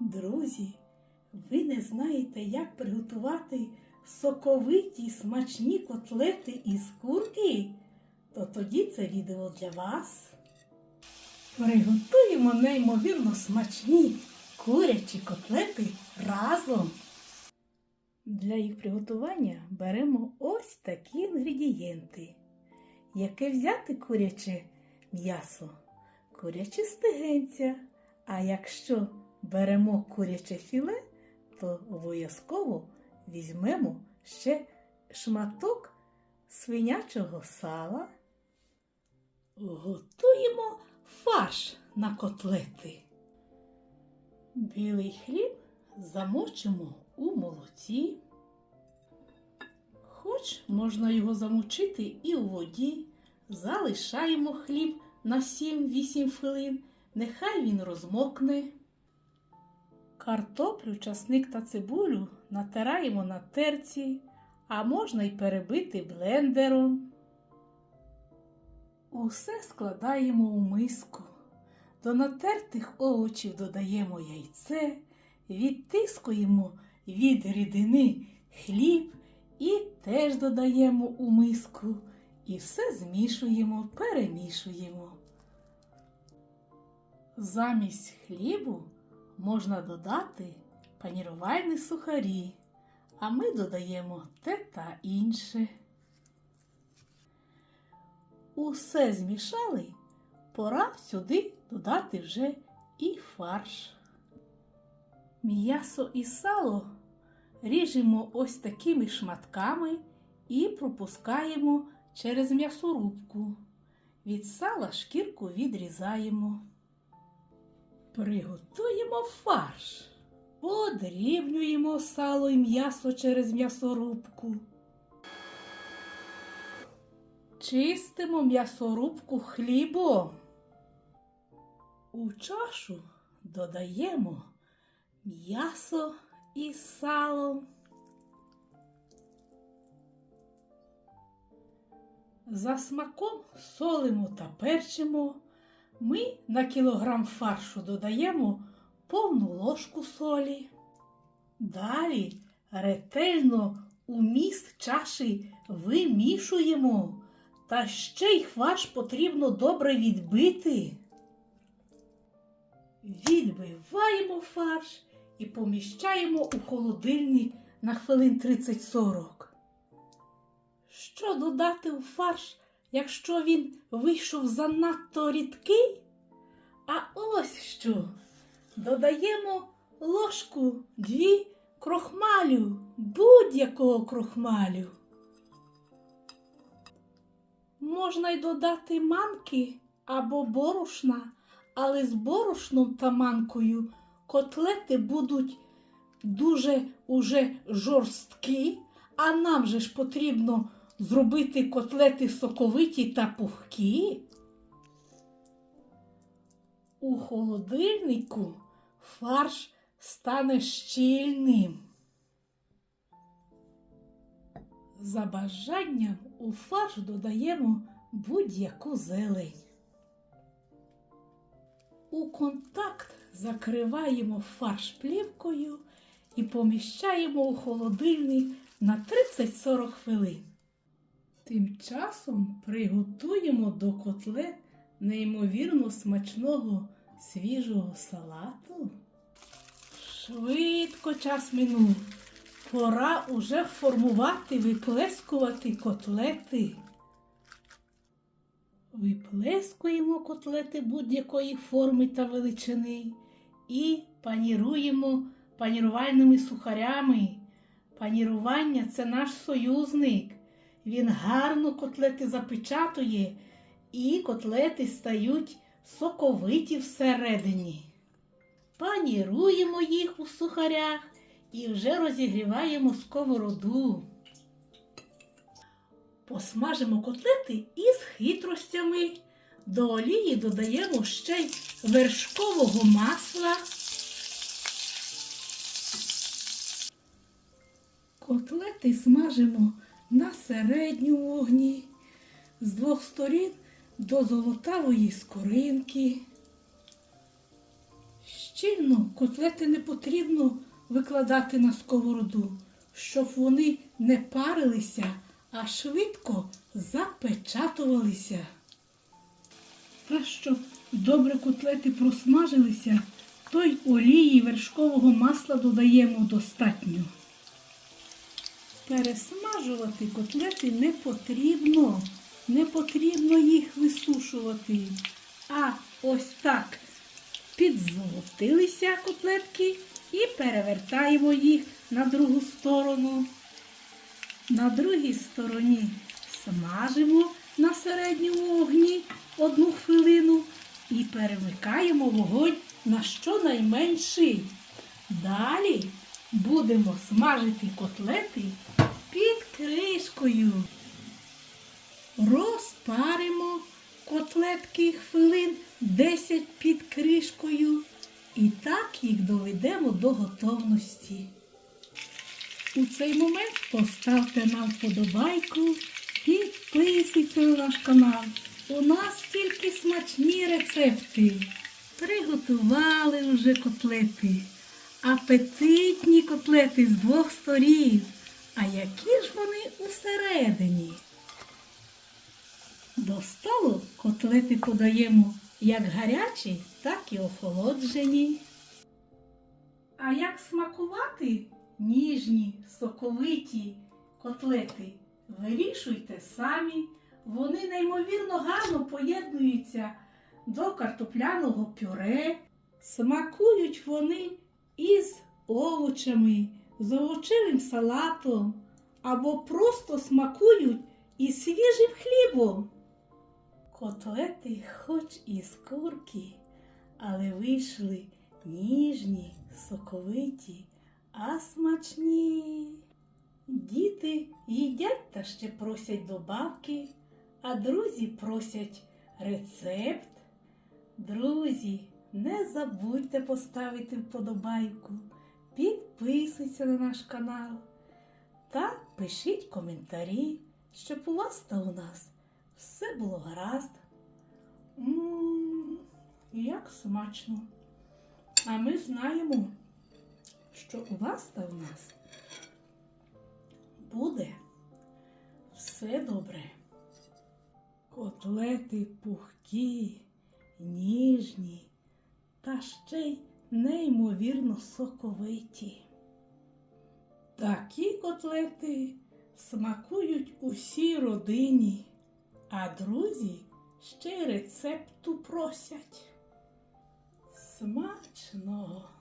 Друзі, ви не знаєте, як приготувати соковиті смачні котлети із курки? То тоді це відео для вас. Приготуємо неймовірно смачні курячі котлети разом. Для їх приготування беремо ось такі інгредієнти. Яке взяти куряче м'ясо? Куряче стегенця. А якщо беремо куряче філе, то обов'язково візьмемо ще шматок свинячого сала. Готуємо фарш на котлети. Білий хліб замочимо у молоці. Хоч можна його замочити і у воді. Залишаємо хліб на 7-8 хвилин. Нехай він розмокне. Картоплю, часник та цибулю натираємо на терці, а можна й перебити блендером. Усе складаємо у миску. До натертих овочів додаємо яйце, відтискуємо від рідини хліб і теж додаємо у миску. І все змішуємо, перемішуємо. Замість хлібу можна додати панірувальні сухарі, а ми додаємо те та інше. Усе змішали, пора сюди додати вже і фарш. М'ясо і сало ріжемо ось такими шматками і пропускаємо через м'ясорубку. Від сала шкірку відрізаємо. Приготуємо фарш. Подрібнюємо сало і м'ясо через м'ясорубку. Чистимо м'ясорубку хлібом. У чашу додаємо м'ясо і сало. За смаком солимо та перчимо. Ми на кілограм фаршу додаємо повну ложку солі. Далі ретельно у міст чаші вимішуємо, та ще й фарш потрібно добре відбити. Відбиваємо фарш і поміщаємо у холодильник на хвилин 30-40. Що додати у фарш, якщо він вийшов занадто рідкий? А ось що. Додаємо ложку дві крохмалю, будь-якого крохмалю. Можна й додати манки або борошна, але з борошном та манкою котлети будуть дуже уже жорсткі, а нам же ж потрібно зробити котлети соковиті та пухкі. У холодильнику фарш стане щільним. За бажанням у фарш додаємо будь-яку зелень. У контакт закриваємо фарш плівкою і поміщаємо у холодильник на 30-40 хвилин. Тим часом приготуємо до котлет неймовірно смачного свіжого салату. Швидко час минув. Пора уже формувати, виплескувати котлети. Виплескуємо котлети будь-якої форми та величини і паніруємо панірувальними сухарями. Панірування це наш союзник. Він гарно котлети запечатує, і котлети стають соковиті всередині. Паніруємо їх у сухарях і вже розігріваємо сковороду. Посмажимо котлети із хитростями. До олії додаємо ще й вершкового масла. Котлети смажимо на середньому вогні з двох сторін до золотавої скоринки. щільно котлети не потрібно викладати на сковороду, щоб вони не парилися, а швидко запечатувалися. Та щоб добре котлети просмажилися, то й олії вершкового масла додаємо достатньо. Пересмажувати котлети не потрібно, не потрібно їх висушувати. А ось так підзолотилися котлетки і перевертаємо їх на другу сторону. На другій стороні смажимо на середньому вогні одну хвилину і перемикаємо вогонь на щонайменший. Далі будемо смажити котлети під кришкою. Розпаримо котлетки хвилин 10 під кришкою і так їх доведемо до готовності. У цей момент поставте нам вподобайку, підписуйтесь на наш канал. У нас тільки смачні рецепти. Приготували вже котлети. Апетитні котлети з двох сторін. А які ж вони усередині? До столу котлети подаємо як гарячі, так і охолоджені. А як смакувати ніжні, соковиті котлети? Вирішуйте самі. Вони неймовірно гарно поєднуються до картопляного пюре. Смакують вони із овочами, з овочевим салатом або просто смакують із свіжим хлібом. Котлети хоч і з курки, але вийшли ніжні, соковиті, а смачні. Діти їдять та ще просять добавки, а друзі просять рецепт. Друзі, не забудьте поставити вподобайку, підписуйтесь на наш канал та пишіть коментарі, щоб у вас та у нас все було гаразд. Мм, як смачно. А ми знаємо, що у вас та у нас буде все добре. Котлети пухкі, ніжні та ще й неймовірно соковиті. Такі котлети смакують усій родині, а друзі ще й рецепту просять. Смачно!